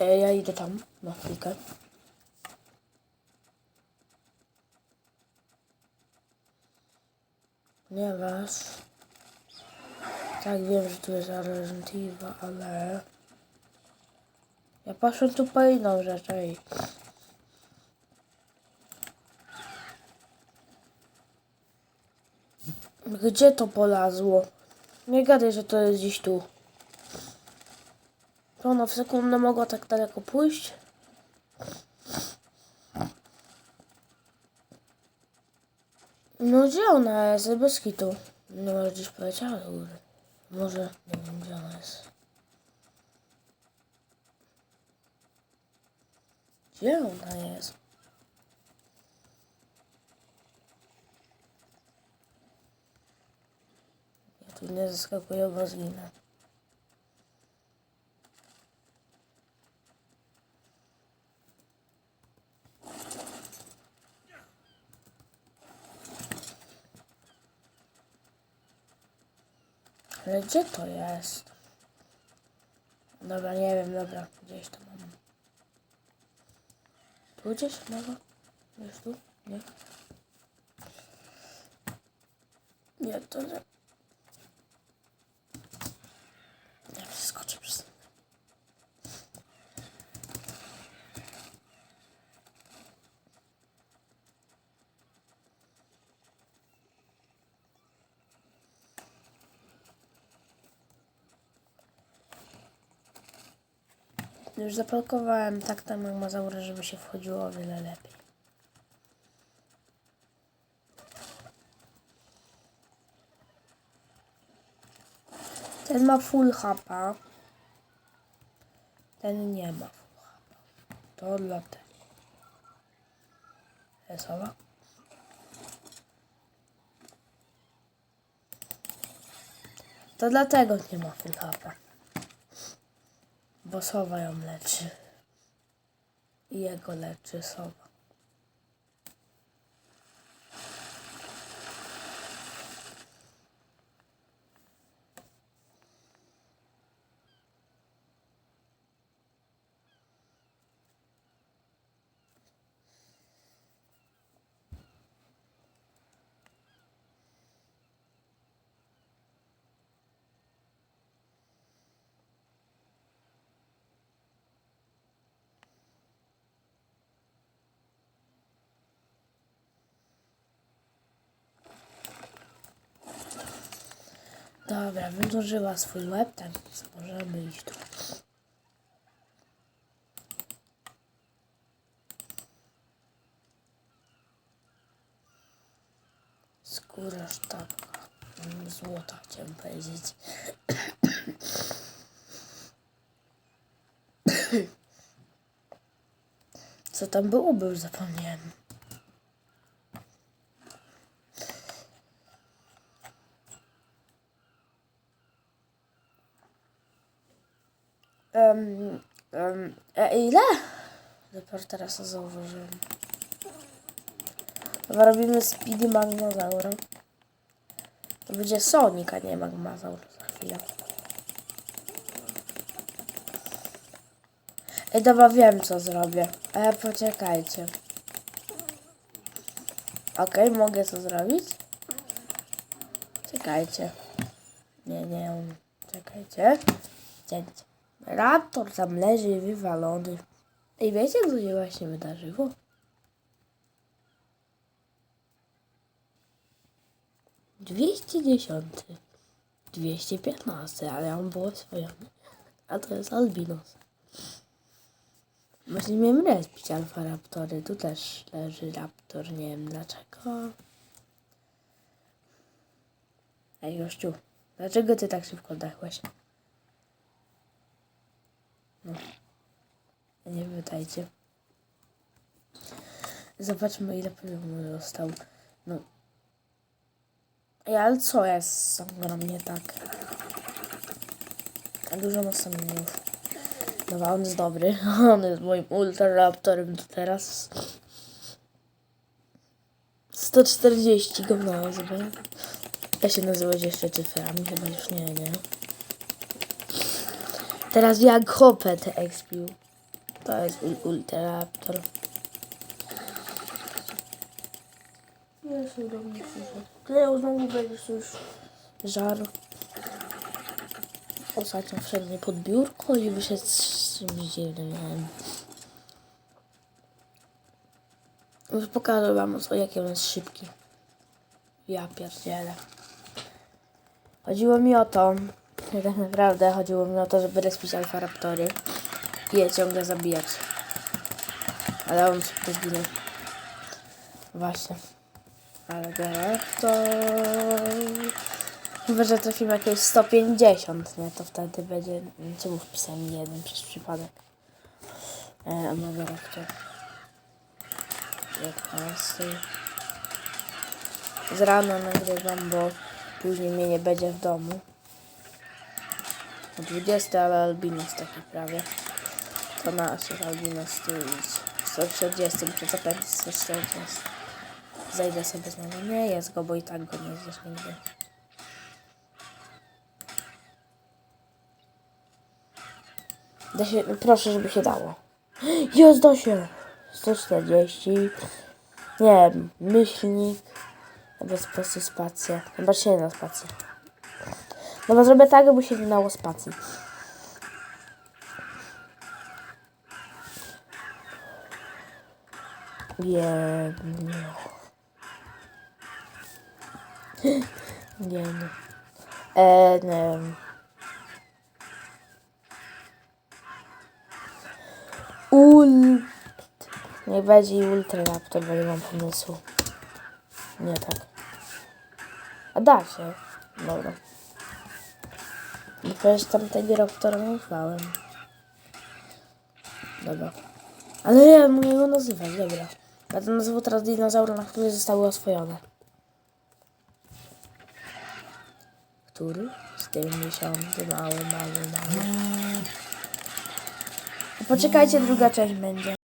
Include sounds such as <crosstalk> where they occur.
E, ja idę tam na chwilkę. Ponieważ... Tak, wiem, że tu jest Evil, ale... Ja patrzę tu po inną rzecz, ej. Gdzie to polazło? Nie gadaj, że to jest gdzieś tu. To ona w sekundę mogła tak daleko pójść? No gdzie ona jest? Bez kitu. No może gdzieś poleciała do góry. Może, nie wiem gdzie ona jest. Gdzie ona jest? Ja tu nie zaskakuję, bo zginę. Ale gdzie to jest? Dobra, nie wiem, dobra, gdzieś to mam. Будешь мама между Нет. Нет, тоже. Już zapakowałem tak tam jak Mazaury, żeby się wchodziło o wiele lepiej. Ten ma full hapa. Ten nie ma full hapa. To dlatego. To dlatego nie ma full hapa. Bo sowa ją leczy. I jego leczy sowa. Dobra, wydłużyła swój łeb, tak możemy iść tu. Skóra sztabka. Mm, Złota chciałem powiedzieć. <coughs> Co tam było, bo już zapomniałem. Um, um, e, ile? Dopiero teraz to zauważyłem. Chyba robimy Speedy Magnozaura. To będzie Sonic, a nie Magmazaur za chwilę. Ej, dobra, wiem co zrobię. E, poczekajcie. Okej, mogę to zrobić? Czekajcie. Nie, nie, czekajcie. Cięcie. Raptor tam leży wywalony. Ej, wiecie co się właśnie wydarzyło? Dwieście dziesiąty. Dwieście piętnasty, ale on był oswojony. A to jest albinos. Właśnie miałem respić alfa raptory. Tu też leży raptor, nie wiem dlaczego. Ej, gościu, dlaczego ty tak szybko dachłeś? No. Nie pytajcie. Zobaczmy ile poziomu został. No. Ej, ale co jest z nie tak? Dużo ma samych. Dobra, on jest dobry. <laughs> On jest moim ultraraptorem do teraz. 140 go nazwę. Ja się nazywać jeszcze cyframi, chyba już nie, nie. Teraz jak hopę te expił. To jest ul- ultraraptor. Jezu, do mnie przyszedł. Kleo, znowu będziesz już żar. Ostatnio wszedł mnie pod biurko i wyszedł z czymś dziwnym. Już pokażę wam, o jaki on jest szybki. Ja pierdzielę. Chodziło mi o to, że tak naprawdę chodziło mi o to, żeby respić alfa raptory i je ciągle zabijać. Ale on szybko zginął. Właśnie. Ale to... Chyba, że trafimy jakieś 150, nie? To wtedy będzie... Czemu wpisałem jeden przez przypadek? E, a mogę raptor. 15. Z rana nagrywam, bo później mnie nie będzie w domu. O 20, ale albinos taki prawie. To nasz albinos tu idź. 140, muszę zapędzić 140. Zajdę sobie z niego. Nie jest go, bo i tak go nie zjesz nigdy. Da się, proszę, żeby się dało. <gasps> Jest, da się. 140. Nie wiem, myślnik. Bez presji spacja. Chyba się nie spacja. Dobra, zrobię tak, żeby się nie dało spacji. Jedno. Nie no. E, nie wiem. Ul... Nie będzie ultra raptor, bo nie mam pomysłu. Nie tak. A da się. Dobra. Bo przecież tamtego raptora nie ufałem. Dobra. Ale ja mogę go nazywać, dobra. Ja to nazwę teraz dinozaura, na który zostały oswojone. Który? Z tym miesiącu, mały, mały, mały. Poczekajcie, druga część będzie.